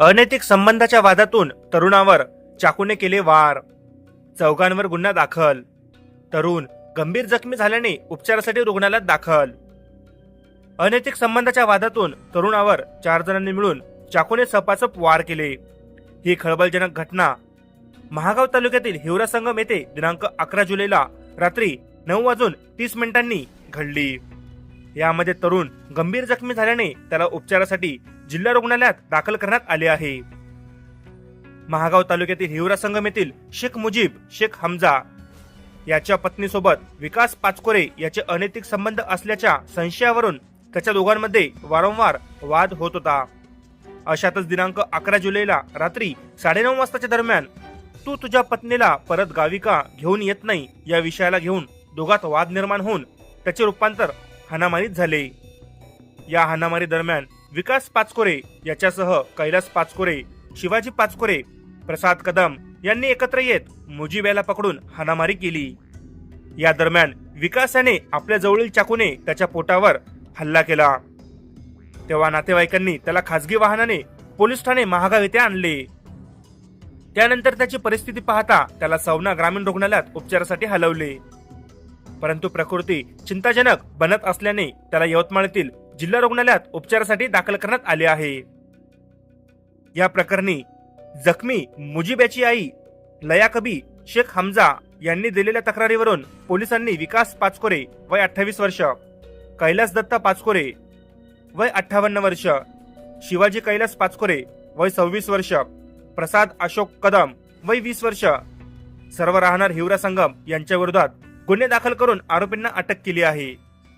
अनैतिक संबंधाच्या वादातून तरुणावर चाकूने केले वार. चौघांवर गुन्हा दाखल. तरुण गंभीर जखमी झाल्याने उपचारासाठी रुग्णालयात दाखल. अनैतिक संबंधाच्या वादातून तरुणावर चार जणांनी मिळून चाकूने सपासप वार केले. ही खळबळजनक घटना महागाव तालुक्यातील हिवरा संगम येथे दिनांक अकरा जुलैला रात्री नऊ वाजून तीस मिनिटांनी घडली. यामध्ये तरुण गंभीर जखमी झाल्याने त्याला उपचारासाठी जिल्हा रुग्णालयात दाखल करण्यात आले आहे. महागाव तालुक्यातील हिवरा संगम येथील शेख मुजीब शेख हमजा याच्या पत्नीसोबत विकास पाचकोरे याचे अनैतिक संबंध असल्याच्या संशयावरून त्याच्या दोघांमध्ये वारंवार वाद होत होता. अशातच दिनांक अकरा जुलैला रात्री साडेनऊ वाजताच्या दरम्यान तू तुझ्या पत्नीला परत गावी का घेऊन येत नाही या विषयाला घेऊन दोघात वाद निर्माण होऊन त्याचे रूपांतर हाणामारीत झाले. या हाणामारी दरम्यान विकास पाचकोरे याच्यासह कैलास पाचकोरे शिवाजी पाचकोरे प्रसाद कदम यांनी एकत्र येत मुजीब याला पकडून हाणामारी केली. या दरम्यान विकास याने आपल्या जवळील चाकूने त्याच्या पोटावर हल्ला केला. तेव्हा नातेवाईकांनी त्याला खासगी वाहनाने पोलीस ठाणे महागाव येथे आणले. त्यानंतर त्याची परिस्थिती पाहता त्याला सवना ग्रामीण रुग्णालयात उपचारासाठी हलवले. परंतु प्रकृती चिंताजनक बनत असल्याने त्याला यवतमाळतील जिल्हा रुग्णालयात उपचारासाठी दाखल करण्यात आले आहे. या प्रकरणी जखमी मुजीब याची आई लया कबी शेख हमजा यांनी दिलेल्या तक्रारीवरून पोलिसांनी विकास पाचकोरे वय अठ्ठावीस वर्ष कैलास दत्ता पाचकोरे वय अठ्ठावन्न वर्ष शिवाजी कैलास पाचकोरे वय सव्वीस वर्ष प्रसाद अशोक कदम वय वीस वर्ष सर्व राहणार हिवरा संगम यांच्या विरोधात गुन्हे दाखल करून आरोपींना अटक केली आहे.